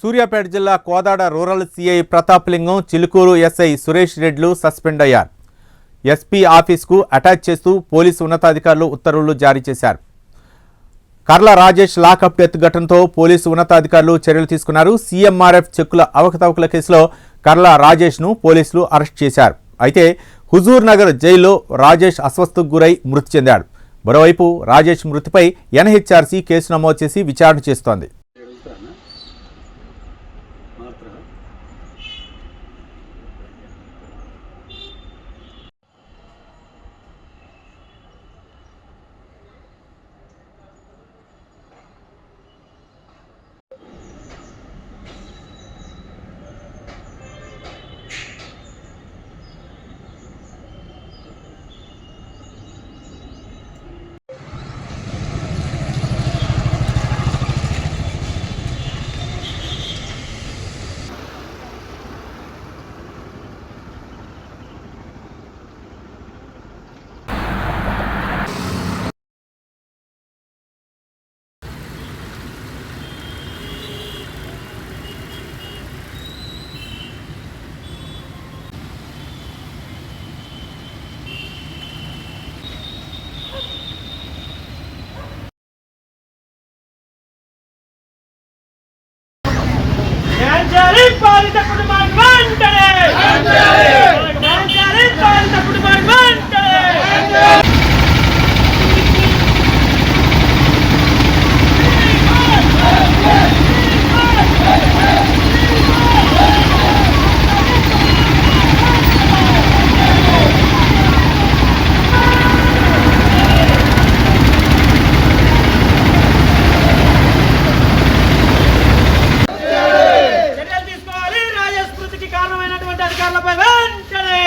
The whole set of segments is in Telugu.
సూర్యాపేట జిల్లా Kodad rural CI Prataplingam Chilkur SI Suresh రెడ్లు సస్పెండ్ అయ్యారు. ఎస్పీ ఆఫీస్కు అటాచ్ చేస్తూ పోలీసు ఉన్నతాధికారులు ఉత్తర్వులు జారీ చేశారు. కర్ల రాజేష్ లాకప్ డెత్ ఘటనతో పోలీసు ఉన్నతాధికారులు చర్యలు తీసుకున్నారు. సీఎంఆర్ఎఫ్ చెక్కుల అవకతవకల కేసులో కర్ల రాజేష్ను పోలీసులు అరెస్ట్ చేశారు. అయితే హుజూర్ నగర్ జైల్లో రాజేష్ అస్వస్థకు గురై మృతి చెందాడు. మరోవైపు రాజేష్ మృతిపై ఎన్హెచ్ఆర్సీ కేసు నమోదు చేసి విచారణ చేస్తోంది. న్యాయచారి పాలిత కుటుంబానికి వెంటనే న్యాయచారి పాలిత కుటుంబానికి వెంటనే చర్యలు తీసుకోవాలి రాజస్మృతికి కారణమైనటువంటి అధికారులపై వెంటనే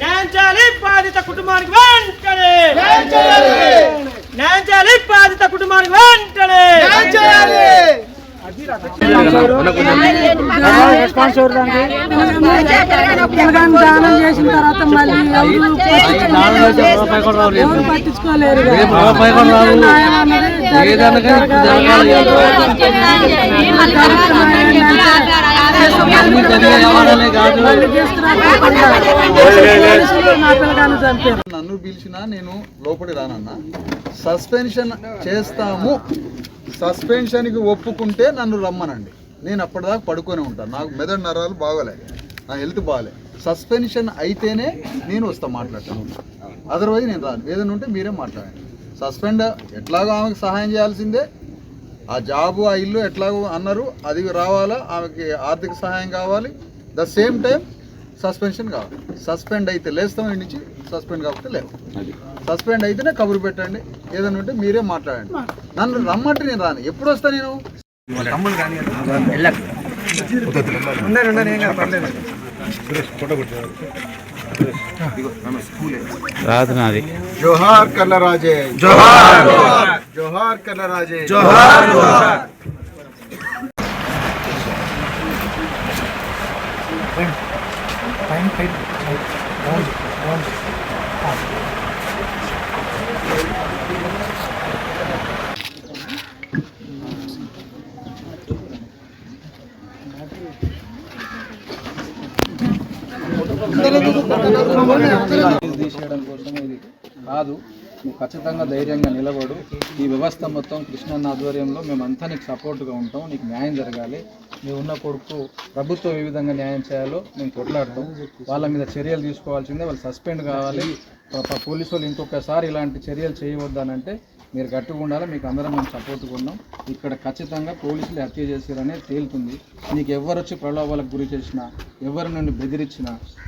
న్యాయం చేయాలి. బాధిత కుటుంబానికి వెంటనే న్యాయం చేయాలి. బాధిత కుటుంబానికి వెంటనే దానం చేసిన తర్వాత మళ్ళీ ఎవరు ఎవరు పట్టించుకోలేరు నన్ను పిలిచినా నేను లోపలి రానన్నా. సస్పెన్షన్ చేస్తాము. సస్పెన్షన్కి ఒప్పుకుంటే నన్ను రమ్మనండి. నేను అప్పటిదాకా పడుకొని ఉంటాను నాకు మెదడు నరాలు బాగోలే. నా హెల్త్ బాగలే. సస్పెన్షన్ అయితేనే నేను వస్తా మాట్లాడతాను. అదర్వైజ్ నేను రాను. ఏదైనా ఉంటే మీరే మాట్లాడండి. సస్పెండ్ ఎట్లాగో ఆమెకు సహాయం చేయాల్సిందే. ఆ జాబు ఆ ఇల్లు ఎట్లాగో అన్నారు అది రావాలా ఆమెకి ఆర్థిక సహాయం కావాలి. ద సేమ్ టైం సస్పెన్షన్ కావాలి. సస్పెండ్ అయితే లేస్తాం ఇంటి నుంచి సస్పెండ్ కాకపోతే లేదు సస్పెండ్ అయితేనే కబురు పెట్టండి. ఏదైనా ఉంటే మీరే మాట్లాడండి. నన్ను రమ్మంటే నేను రాను. ఎప్పుడు వస్తా నేను? జోహార్ కల్లరాజే జోహార్ జోహార్ కల్లరాజే జోహార్ తీసేయడం కోసం ఇది కాదు నువ్వు ఖచ్చితంగా ధైర్యంగా నిలబడు. ఈ వ్యవస్థ మొత్తం కృష్ణన్న ఆధ్వర్యంలో మేమంతా నీకు సపోర్ట్గా ఉంటాం. నీకు న్యాయం జరగాలి. నీ ఉన్న కొడుకు ప్రభుత్వం ఏ విధంగా న్యాయం చేయాలో మేము కొట్లాడతాం. వాళ్ళ మీద చర్యలు తీసుకోవాల్సిందే. వాళ్ళు సస్పెండ్ కావాలి. పోలీసు వాళ్ళు ఇంకొకసారి ఇలాంటి చర్యలు చేయవద్దనంటే మీరు గట్టిగా ఉండాలి. మీకు అందరం మేము సపోర్ట్గా ఉన్నాం. ఇక్కడ ఖచ్చితంగా పోలీసులు హత్య చేశారనే తేలుతుంది. నీకు ఎవరు వచ్చి ప్రలోభాలకు గురి చేసినా ఎవరి నుండి బెదిరించినా